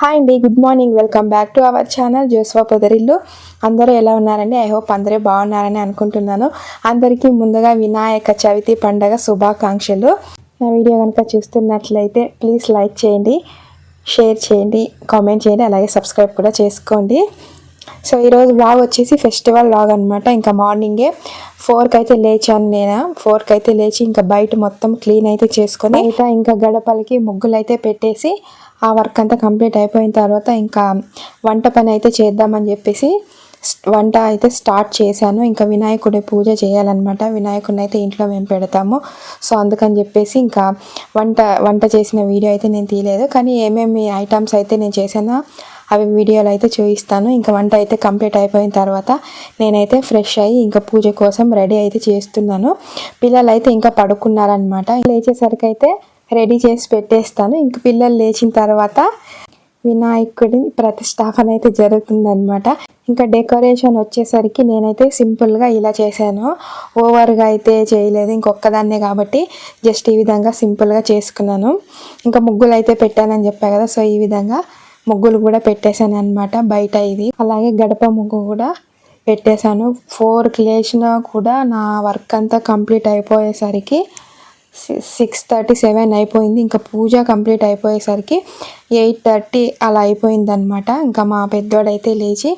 Hi అండి good morning welcome back to our channel జోస్వా పొదరిల్లు అందరూ ఎలా ఉన్నారండి? ఐ హోప్ అందరూ బాగున్నారని అనుకుంటున్నాను. అందరికీ ముందుగా వినాయక చవితి పండగ శుభాకాంక్షలు. నా వీడియో కనుక చూస్తున్నట్లయితే ప్లీజ్ లైక్ చేయండి షేర్ చేయండి కామెంట్ చేయండి అలాగే సబ్స్క్రైబ్ కూడా చేసుకోండి. సో ఈరోజు బ్లాగ్ వచ్చేసి ఫెస్టివల్ లాగ్ అనమాట ఇంకా మార్నింగే ఫోర్కి అయితే లేచాను నేను. ఫోర్కి అయితే లేచి ఇంకా బయట మొత్తం క్లీన్ అయితే చేసుకొని ఇంకా ఇంకా గడపలకి ముగ్గులు అయితే పెట్టేసి ఆ వర్క్ అంతా కంప్లీట్ అయిపోయిన తర్వాత ఇంకా వంట పని అయితే చేద్దామని చెప్పేసి వంట అయితే స్టార్ట్ చేశాను. ఇంకా వినాయకుడి పూజ చేయాలన్నమాట. వినాయకుడిని అయితే ఇంట్లో మేము పెడతాము. సో అందుకని చెప్పేసి ఇంకా వంట వంట చేసిన వీడియో అయితే నేను తీయలేదు. కానీ ఏమేమి ఐటమ్స్ అయితే నేను చేశానో అవి వీడియోలు అయితే చూపిస్తాను. ఇంకా వంట అయితే కంప్లీట్ అయిపోయిన తర్వాత నేనైతే ఫ్రెష్ అయ్యి ఇంకా పూజ కోసం రెడీ అయితే చేస్తున్నాను. పిల్లలు అయితే ఇంకా పడుకున్నారనమాట లేచేసరికి అయితే రెడీ చేసి పెట్టేస్తాను. ఇంక పిల్లలు లేచిన తర్వాత వినాయకుడి ప్రతిష్టాపన అయితే జరుగుతుందనమాట ఇంకా డెకరేషన్ వచ్చేసరికి నేనైతే సింపుల్గా ఇలా చేశాను. ఓవర్గా అయితే చేయలేదు. ఇంకొక్కదాన్నే కాబట్టి జస్ట్ ఈ విధంగా సింపుల్గా చేసుకున్నాను. ఇంకా ముగ్గులు అయితే పెట్టానని చెప్పా కదా సో ఈ విధంగా ముగ్గులు కూడా పెట్టేశాను అనమాట బయట ఇది. అలాగే గడప ముగ్గు కూడా పెట్టేశాను. ఫోర్కి లేచినా కూడా నా వర్క్ అంతా కంప్లీట్ అయిపోయేసరికి సిక్స్ థర్టీ సెవెన్ అయిపోయింది. ఇంకా పూజ కంప్లీట్ అయిపోయేసరికి ఎయిట్ థర్టీ అలా అయిపోయింది అనమాట ఇంకా మా పెద్దోడైతే లేచి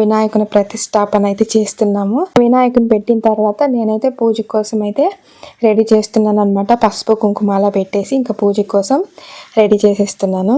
వినాయకుని ప్రతిష్టాపన అయితే చేస్తున్నాము. వినాయకుని పెట్టిన తర్వాత నేనైతే పూజ కోసం అయితే రెడీ చేస్తున్నాను అనమాట పసుపు కుంకుమాల పెట్టేసి ఇంకా పూజ కోసం రెడీ చేసేస్తున్నాను.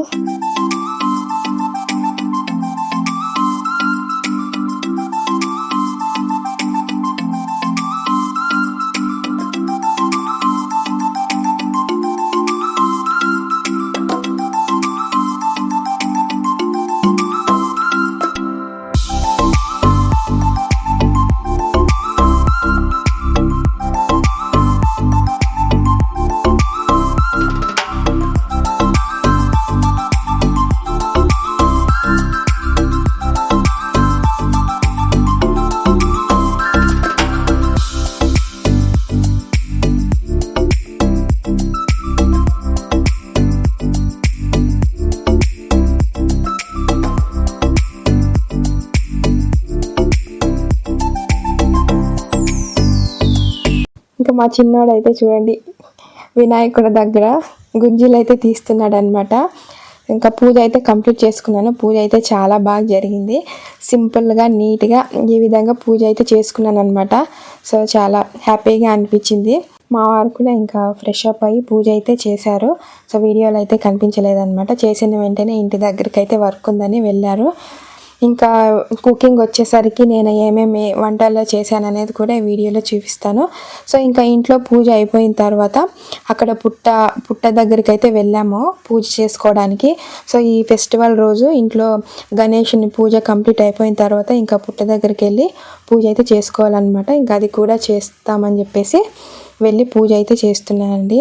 మా చిన్నోడైతే చూడండి వినాయకుడి దగ్గర గుంజీలు అయితే తీస్తున్నాడు అనమాట ఇంకా పూజ అయితే కంప్లీట్ చేసుకున్నాను. పూజ అయితే చాలా బాగా జరిగింది. సింపుల్గా నీట్గా ఈ విధంగా పూజ అయితే చేసుకున్నాను అనమాట సో చాలా హ్యాపీగా అనిపించింది. మా వారు కూడా ఇంకా ఫ్రెష్ అప్ అయ్యి పూజ అయితే చేశారు. సో వీడియోలో అయితే కనిపించలేదన్నమాట. చేసిన వెంటనే ఇంటి దగ్గరికి అయితే వర్క్ ఉందని వెళ్ళారు. ఇంకా కుకింగ్ వచ్చేసరికి నేను ఏమేమి వంటల్లో చేశాను అనేది కూడా ఈ వీడియోలో చూపిస్తాను. సో ఇంకా ఇంట్లో పూజ అయిపోయిన తర్వాత అక్కడ పుట్ట పుట్ట దగ్గరికి అయితే వెళ్ళాము పూజ చేసుకోవడానికి. సో ఈ ఫెస్టివల్ రోజు ఇంట్లో గణేషుని పూజ కంప్లీట్ అయిపోయిన తర్వాత ఇంకా పుట్ట దగ్గరికి వెళ్ళి పూజ అయితే చేసుకోవాలన్నమాట. ఇంకా అది కూడా చేస్తామని చెప్పేసి వెళ్ళి పూజ అయితే చేస్తున్నానండి.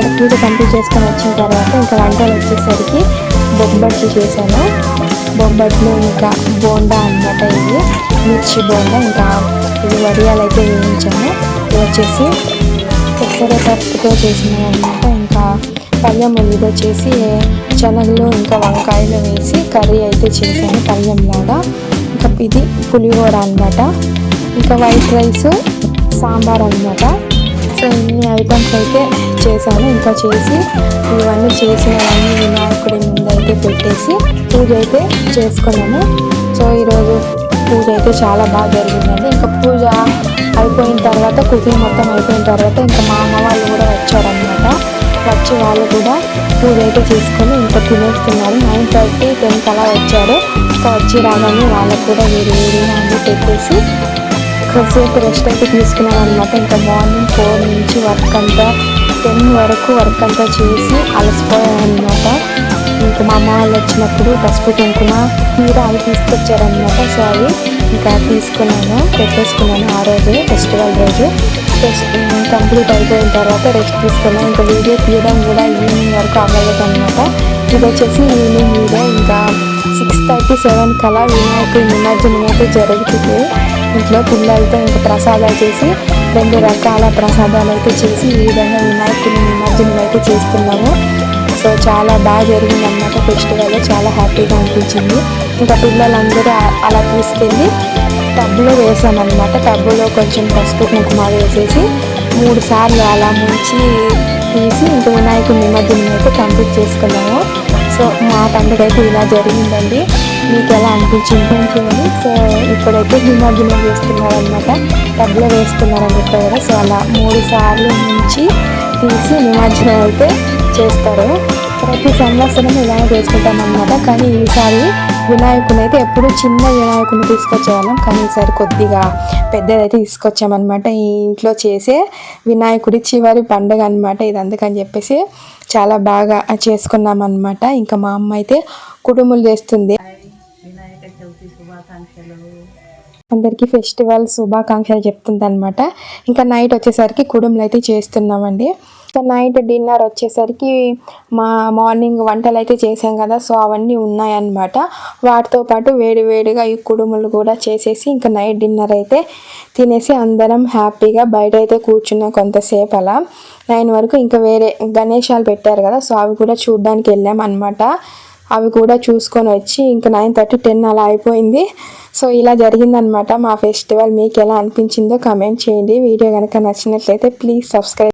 అక్కడ పూజ కంప్లీట్ చేసుకొని వచ్చిన తర్వాత ఇంకా వంటలు వచ్చేసరికి బొబ్బట్లు చేశాను. బొబ్బట్లు ఇంకా బోండా అన్నమాట ఇది మిర్చి బోండా ఇంకా ఇది వడియాలు అయితే వేయించాను. వచ్చేసి పెసర పప్పుతో చేసినాను అనమాట ఇంకా పళ్ళెం ఇది వచ్చేసి శనగలు ఇంకా వంకాయలు వేసి కర్రీ అయితే చేశాను పళ్ళెంలాగా ఇంకా ఇది పులిహోర అన్నమాట. ఇంకా వైట్ రైస్ సాంబార్ అన్నమాట. సో ఇన్ని ఐటమ్స్ అయితే చేశాను. ఇంకా చేసి ఇవన్నీ చేసినవన్నీ వినాయకుడి ముందైతే అయితే పెట్టేసి పూజ అయితే చేసుకున్నాను సో ఈరోజు పూజ అయితే చాలా బాగా జరిగిందండి. ఇంకా పూజ అయిపోయిన తర్వాత కుకింగ్ మొత్తం అయిపోయిన తర్వాత ఇంకా మా అమ్మ వాళ్ళు కూడా వచ్చారనమాట వచ్చి వాళ్ళు కూడా పూజ అయితే చేసుకొని ఇంకా తినేస్తున్నారు. నైన్ థర్టీ టెన్కి అలా వచ్చారు. ఇంకా వచ్చి రాగానే వాళ్ళకు కూడా వేరు వేడిగా అన్నీ పెట్టేసి కొద్దిసేపు రెస్ట్ అయితే తీసుకున్నాం అనమాట ఇంకా మార్నింగ్ ఫోర్ నుంచి వర్క్ అంతా టెన్ వరకు వర్క్ అంతా చేసి అలసిపోయాను అనమాట ఇంకా మా అమ్మ వాళ్ళు వచ్చినప్పుడు పసుపు కుంకుమ తీర అవి తీసుకొచ్చారనమాట సో అవి ఇంకా తీసుకున్నాను పెట్టేసుకున్నాను ఆ రోజు ఫెస్టివల్ రోజు. కంప్లీట్ అయిపోయిన తర్వాత రెస్ట్ తీసుకున్నాను. ఇంకా వీడియో తీయడం కూడా ఈవినింగ్ వరకు అవ్వలేదు అనమాట ఇది వచ్చేసి ఈవినింగ్ వీడియో ఇంకా సిక్స్ థర్టీ సెవెన్ కలా వినాయకుడి నిమజ్జనం అయితే జరుగుతుంది. ఇంట్లో పిల్లలతో ఇంకా ప్రసాదాలు చేసి రెండు రకాల ప్రసాదాలు అయితే చేసి ఈ విధంగా వినాయకుడి నిమజ్జనం అయితే చేస్తున్నాము. సో చాలా బాగా జరిగింది అన్నమాట ఫెస్టివల్. చాలా హ్యాపీగా అనిపించింది. ఇంకా పిల్లలందరూ అలా తీసుకెళ్ళి టబ్లో వేసామన్నమాట. టబ్బులో కొంచెం పసుపు కుంకుమ వేసేసి మూడు సార్లు అలా ముంచి తీసి ఇంకా వినాయకుడి నిమజ్జనం అయితే కంప్లీట్ చేసుకున్నాము. సో మా పండుగ అయితే ఇలా జరిగిందండి. మీకు ఎలా అనిపించింది? చేయండి సో ఇప్పుడైతే నిమజ్జనం చేస్తున్నారు అనమాట వేస్తున్నారని చెప్పారు కదా. సో అలా మూడు సార్లు నుంచి తీసి నిమజ్జనం అయితే చేస్తారు. ప్రతి సంవత్సరం ఇలా చేసుకుంటాం అనమాట కానీ ఈసారి వినాయకుని అయితే ఎప్పుడు చిన్న వినాయకుని తీసుకొచ్చేవాళ్ళం. కానీ ఈసారి కొద్దిగా పెద్దదైతే తీసుకొచ్చామన్నమాట. ఈ ఇంట్లో చేసే వినాయకుడి చివరి పండుగ అనమాట ఇది. అందుకని చెప్పేసి చాలా బాగా చేసుకున్నాం అనమాట ఇంకా మా అమ్మ అయితే కుటుంబం చేస్తుంది. వినాయక చవితి శుభాకాంక్షలు అందరికీ ఫెస్టివల్ శుభాకాంక్షలు చెప్తుంది అనమాట ఇంకా నైట్ వచ్చేసరికి కుడుములు అయితే చేస్తున్నామండి. ఇంకా నైట్ డిన్నర్ వచ్చేసరికి మా మార్నింగ్ వంటలు అయితే చేసాం కదా సో అవన్నీ ఉన్నాయన్నమాట. వాటితో పాటు వేడి వేడిగా ఈ కుడుములు కూడా చేసేసి ఇంకా నైట్ డిన్నర్ అయితే తినేసి అందరం హ్యాపీగా బయట అయితే కూర్చున్నాం కొంతసేపు అలా. నైన్ వరకు ఇంకా వేరే గణేశాలు పెట్టారు కదా సో అవి కూడా చూడడానికి వెళ్ళాం అనమాట అవి కూడా చూసుకొని వచ్చి ఇంకా నైన్ థర్టీ టెన్ అలా అయిపోయింది. సో ఇలా జరిగిందనమాట మా ఫెస్టివల్. మీకు ఎలా అనిపించిందో కమెంట్ చేయండి. వీడియో కనుక నచ్చినట్లయితే ప్లీజ్ సబ్స్క్రైబ్